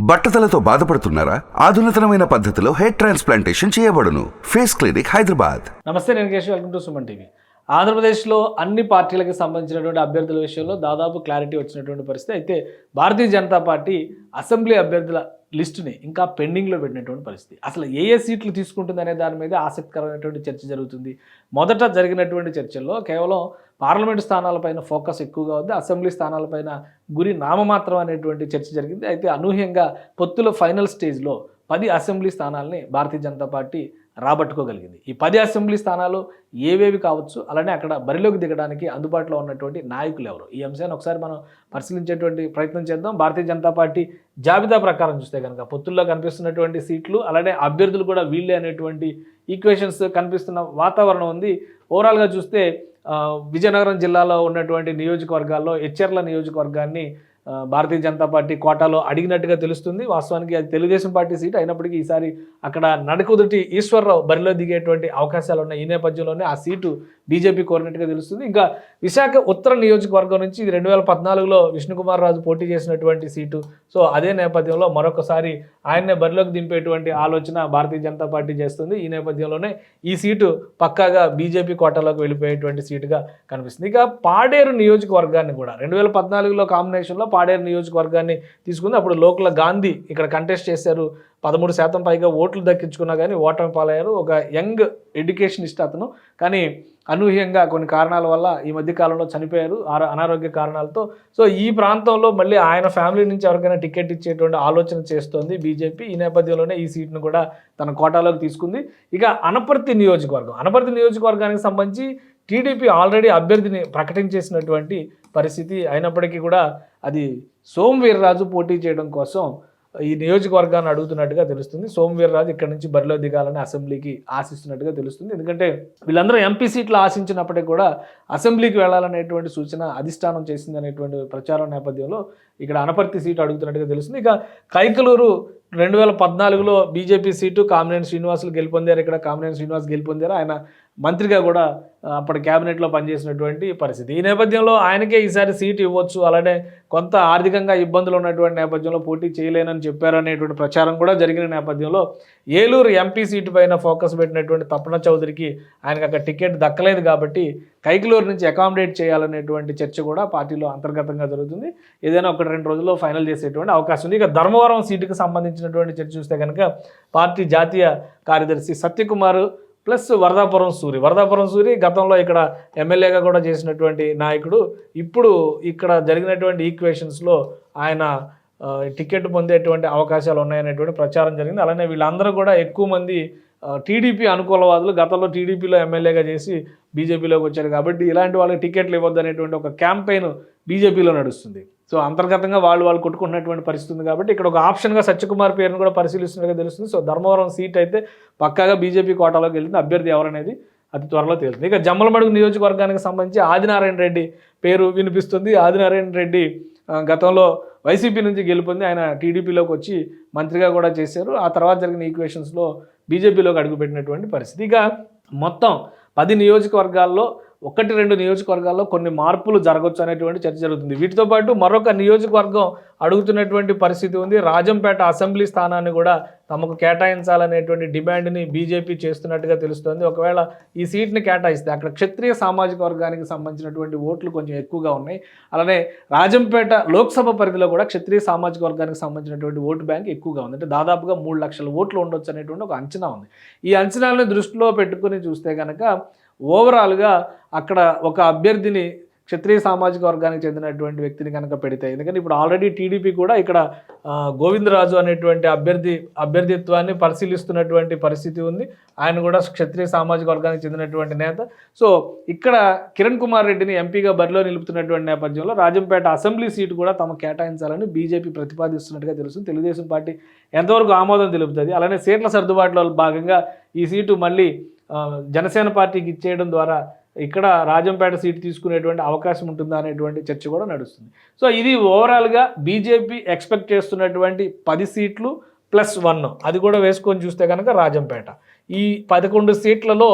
బట్టతలతో బాధపడుతున్నారా? ఆధునితనమైన పద్ధతిలో హెయిర్ ట్రాన్స్ప్లాంటేషన్ చేయబడును. Face clinic Hyderabad. నమస్తే నేను Keshav. Welcome to Suman TV. ఆంధ్రప్రదేశ్లో అన్ని పార్టీలకు సంబంధించినటువంటి అభ్యర్థుల విషయంలో దాదాపు క్లారిటీ వచ్చినటువంటి పరిస్థితి. అయితే భారతీయ జనతా పార్టీ అసెంబ్లీ అభ్యర్థుల లిస్టుని ఇంకా పెండింగ్లో పెట్టినటువంటి పరిస్థితి. అసలు ఏ ఏ సీట్లు తీసుకుంటుంది అనే దాని మీద ఆసక్తికరమైనటువంటి చర్చ జరుగుతుంది. మొదట జరిగినటువంటి చర్చల్లో కేవలం పార్లమెంటు స్థానాలపైన ఫోకస్ ఎక్కువగా ఉంది. అసెంబ్లీ స్థానాలపైన గురి నామమాత్రం అనేటువంటి చర్చ జరిగింది. అయితే అనూహ్యంగా పొత్తుల ఫైనల్ స్టేజ్లో పది అసెంబ్లీ స్థానాల్ని భారతీయ జనతా పార్టీ రాబట్టుకోగలిగింది. ఈ పది అసెంబ్లీ స్థానాలు ఏవేవి కావచ్చు అలానే అక్కడ బరిలోకి దిగడానికి అందుబాటులో ఉన్నటువంటి నాయకులు ఎవరు? ఈ అంశాన్ని ఒకసారి మనం పరిశీలించేటువంటి ప్రయత్నం చేద్దాం. భారతీయ జనతా పార్టీ జాబితా ప్రకారం చూస్తే కనుక పొత్తుల్లో కనిపిస్తున్నటువంటి సీట్లు అలానే అభ్యర్థులు కూడా వీళ్ళే అనేటువంటి ఈక్వేషన్స్ కనిపిస్తున్న వాతావరణం ఉంది. ఓవరాల్గా చూస్తే విజయనగరం జిల్లాలో ఉన్నటువంటి నియోజకవర్గాల్లో హెచ్ఎర్ల నియోజకవర్గాన్ని భారతీయ జనతా పార్టీ కోటాలో అడిగినట్టుగా తెలుస్తుంది. వాస్తవానికి అది తెలుగుదేశం పార్టీ సీట్ అయినప్పటికీ ఈసారి అక్కడ నడకుదుటి ఈశ్వరరావు బరిలో దిగేటువంటి అవకాశాలు ఉన్నాయి. ఈ నేపథ్యంలోనే ఆ సీటు బీజేపీ కోరినట్టుగా తెలుస్తుంది. ఇంకా విశాఖ ఉత్తర నియోజకవర్గం నుంచి ఇది రెండు వేల పద్నాలుగులో విష్ణుకుమార్ రాజు పోటీ చేసినటువంటి సీటు. సో అదే నేపథ్యంలో మరొకసారి ఆయన్నే బరిలోకి దింపేటువంటి ఆలోచన భారతీయ జనతా పార్టీ చేస్తుంది. ఈ నేపథ్యంలోనే ఈ సీటు పక్కాగా బీజేపీ కోటాలోకి వెళ్ళిపోయేటువంటి సీటుగా కనిపిస్తుంది. ఇక పాడేరు నియోజకవర్గాన్ని కూడా రెండు వేల పద్నాలుగులో కాంబినేషన్లో పాడేరు నియోజకవర్గాన్ని తీసుకుంది. అప్పుడు లోకల్ గాంధీ ఇక్కడ కంటెస్ట్ చేశారు. పదమూడు శాతం పైగా ఓట్లు దక్కించుకున్నా కానీ ఓటమి పాలయ్యారు. ఒక యంగ్ ఎడ్యుకేషనిస్ట్ అతను. కానీ అనూహ్యంగా కొన్ని కారణాల వల్ల ఈ మధ్య కాలంలో చనిపోయారు. అనారోగ్య కారణాలతో. సో ఈ ప్రాంతంలో మళ్ళీ ఆయన ఫ్యామిలీ నుంచి ఎవరికైనా టికెట్ ఇచ్చేటువంటి ఆలోచన చేస్తోంది బీజేపీ. ఈ నేపథ్యంలోనే ఈ సీట్ను కూడా తన కోటాలోకి తీసుకుంది. ఇక అనపర్తి నియోజకవర్గం. అనపర్తి నియోజకవర్గానికి సంబంధించి టీడీపీ ఆల్రెడీ అభ్యర్థిని ప్రకటించేసినటువంటి పరిస్థితి అయినప్పటికీ కూడా అది సోమవీర్రాజు పోటీ చేయడం కోసం ఈ నియోజకవర్గాన్ని అడుగుతున్నట్టుగా తెలుస్తుంది. సోమవీర్రాజు ఇక్కడ నుంచి బరిలో దిగాలని అసెంబ్లీకి ఆశిస్తున్నట్టుగా తెలుస్తుంది. ఎందుకంటే వీళ్ళందరూ ఎంపీ సీట్లు ఆశించినప్పటికీ కూడా అసెంబ్లీకి వెళ్ళాలనేటువంటి సూచన అధిష్టానం చేసింది అనేటువంటి ప్రచారం నేపథ్యంలో ఇక్కడ అనపర్తి సీటు అడుగుతున్నట్టుగా తెలుస్తుంది. ఇక కైకలూరు రెండు వేల పద్నాలుగులో బీజేపీ సీటు కామినేని శ్రీనివాసులు గెలుపొందారు. ఇక్కడ కామినేని శ్రీనివాస్ గెలుపొందారు. ఆయన మంత్రిగా కూడా అప్పటి క్యాబినెట్లో పనిచేసినటువంటి పరిస్థితి. ఈ నేపథ్యంలో ఆయనకే ఈసారి సీటు ఇవ్వచ్చు. అలానే కొంత ఆర్థికంగా ఇబ్బందులు ఉన్నటువంటి నేపథ్యంలో పోటీ చేయలేనని చెప్పారనేటువంటి ప్రచారం కూడా జరిగిన నేపథ్యంలో ఏలూరు ఎంపీ సీటు పైన ఫోకస్ పెట్టినటువంటి తప్పన చౌదరికి ఆయనకు అక్కడ టికెట్ దక్కలేదు కాబట్టి కైకిలూరు నుంచి అకామిడేట్ చేయాలనేటువంటి చర్చ కూడా పార్టీలో అంతర్గతంగా జరుగుతుంది. ఏదైనా ఒకటి రెండు రోజుల్లో ఫైనల్ చేసేటువంటి అవకాశం ఉంది. ఇక ధర్మవరం సీటుకు సంబంధించినటువంటి చర్చ చూస్తే కనుక పార్టీ జాతీయ కార్యదర్శి సత్యకుమార్ ప్లస్ వరదాపురం సూరి. వరదాపురం సూరి గతంలో ఇక్కడ ఎమ్మెల్యేగా కూడా చేసినటువంటి నాయకుడు. ఇప్పుడు ఇక్కడ జరిగినటువంటి ఈక్వేషన్స్లో ఆయన టికెట్ పొందేటువంటి అవకాశాలు ఉన్నాయనేటువంటి ప్రచారం జరిగింది. అలానే వీళ్ళందరూ కూడా ఎక్కువ మంది టీడీపీ అనుకూలవాదులు గతంలో టీడీపీలో ఎమ్మెల్యేగా చేసి బీజేపీలోకి వచ్చారు కాబట్టి ఇలాంటి వాళ్ళకి టికెట్లు ఇవ్వద్దు అనేటువంటి ఒక క్యాంపెయిన్ బీజేపీలో నడుస్తుంది. సో అంతర్గతంగా వాళ్ళు వాళ్ళు కొట్టుకుంటున్నటువంటి పరిస్థితి ఉంది కాబట్టి ఇక్కడ ఒక ఆప్షన్గా సత్యకుమార్ పేరును కూడా పరిశీలిస్తున్నట్టుగా తెలుస్తుంది. సో ధర్మవరం సీట్ అయితే పక్కాగా బీజేపీ కోటాలోకి వెళ్తుంది. అభ్యర్థి ఎవరనేది అతి త్వరలో తేలుతుంది. ఇక జమ్మలమడుగు నియోజకవర్గానికి సంబంధించి ఆదినారాయణ రెడ్డి పేరు వినిపిస్తుంది. ఆదినారాయణ రెడ్డి గతంలో వైసీపీ నుంచి గెలుపొంది ఆయన టీడీపీలోకి వచ్చి మంత్రిగా కూడా చేశారు. ఆ తర్వాత జరిగిన ఈక్వేషన్స్లో బీజేపీలోకి అడుగుపెట్టినటువంటి పరిస్థితి. ఇక మొత్తం పది నియోజకవర్గాల్లో ఒకటి రెండు నియోజకవర్గాల్లో కొన్ని మార్పులు జరగవచ్చు అనేటువంటి చర్చ జరుగుతుంది. వీటితో పాటు మరొక నియోజకవర్గం అడుగుతున్నటువంటి పరిస్థితి ఉంది. రాజంపేట అసెంబ్లీ స్థానాన్ని కూడా తమకు కేటాయించాలనేటువంటి డిమాండ్ని బీజేపీ చేస్తున్నట్టుగా తెలుస్తోంది. ఒకవేళ ఈ సీట్ని కేటాయిస్తే అక్కడ క్షత్రియ సామాజిక వర్గానికి సంబంధించినటువంటి ఓట్లు కొంచెం ఎక్కువగా ఉన్నాయి. అలానే రాజంపేట లోక్సభ పరిధిలో కూడా క్షత్రియ సామాజిక వర్గానికి సంబంధించినటువంటి ఓటు బ్యాంక్ ఎక్కువగా ఉంది. అంటే దాదాపుగా మూడు లక్షల ఓట్లు ఉండొచ్చు అనేటువంటి ఒక అంచనా ఉంది. ఈ అంచనాలను దృష్టిలో పెట్టుకుని చూస్తే కనుక ఓవరాల్గా అక్కడ ఒక అభ్యర్థిని క్షత్రియ సామాజిక వర్గానికి చెందినటువంటి వ్యక్తిని కనుక పెడితే ఎందుకంటే ఇప్పుడు ఆల్రెడీ టీడీపీ కూడా ఇక్కడ గోవిందరాజు అనేటువంటి అభ్యర్థి అభ్యర్థిత్వాన్ని పరిశీలిస్తున్నటువంటి పరిస్థితి ఉంది. ఆయన కూడా క్షత్రియ సామాజిక వర్గానికి చెందినటువంటి నేత. సో ఇక్కడ కిరణ్ కుమార్ రెడ్డిని ఎంపీగా బరిలో నిలుపుతున్నటువంటి నేపథ్యంలో రాజంపేట అసెంబ్లీ సీటు కూడా తమ కేటాయించాలని బీజేపీ ప్రతిపాదిస్తున్నట్టుగా తెలుస్తుంది. తెలుగుదేశం పార్టీ ఎంతవరకు ఆమోదం తెలుపుతుంది? అలానే సీట్ల సర్దుబాటులో భాగంగా ఈ సీటు మళ్ళీ జనసేన పార్టీకి ఇచ్చేయడం ద్వారా ఇక్కడ రాజంపేట సీటు తీసుకునేటువంటి అవకాశం ఉంటుందా అనేటువంటి చర్చ కూడా నడుస్తుంది. సో ఇది ఓవరాల్గా బీజేపీ ఎక్స్పెక్ట్ చేస్తున్నటువంటి పది సీట్లు ప్లస్ వన్. అది కూడా వేసుకొని చూస్తే కనుక రాజంపేట. ఈ పదకొండు సీట్లలో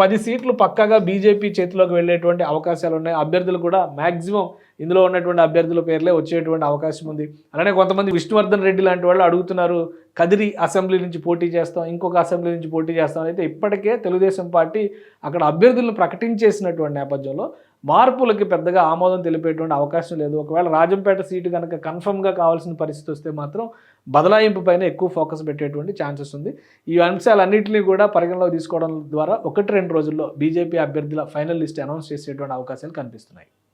పది సీట్లు పక్కాగా బీజేపీ చేతిలోకి వెళ్ళేటువంటి అవకాశాలు ఉన్నాయి అభ్యర్థులు కూడా మ్యాక్సిమం ఇందులో ఉన్నటువంటి అభ్యర్థుల పేర్లే వచ్చేటువంటి అవకాశం ఉంది. అలానే కొంతమంది విష్ణువర్ధన్ రెడ్డి లాంటి వాళ్ళు అడుగుతున్నారు కదిరి అసెంబ్లీ నుంచి పోటీ చేస్తాం ఇంకొక అసెంబ్లీ నుంచి పోటీ చేస్తాం అయితే ఇప్పటికే తెలుగుదేశం పార్టీ అక్కడ అభ్యర్థులను ప్రకటించేసినటువంటి నేపథ్యంలో మార్పులకి పెద్దగా ఆమోదం తెలిపేటువంటి అవకాశం లేదు. ఒకవేళ రాజంపేట సీటు కనుక కన్ఫర్మ్గా కావాల్సిన పరిస్థితి వస్తే మాత్రం బదలాయింపు పైన ఎక్కువ ఫోకస్ పెట్టేటువంటి ఛాన్సెస్ ఉంది. ఈ అంశాలన్నింటినీ కూడా పరిగణలోకి తీసుకోవడం ద్వారా ఒకటి రెండు రోజుల్లో బీజేపీ అభ్యర్థుల ఫైనల్ లిస్ట్ అనౌన్స్ చేసేటువంటి అవకాశాలు కనిపిస్తున్నాయి.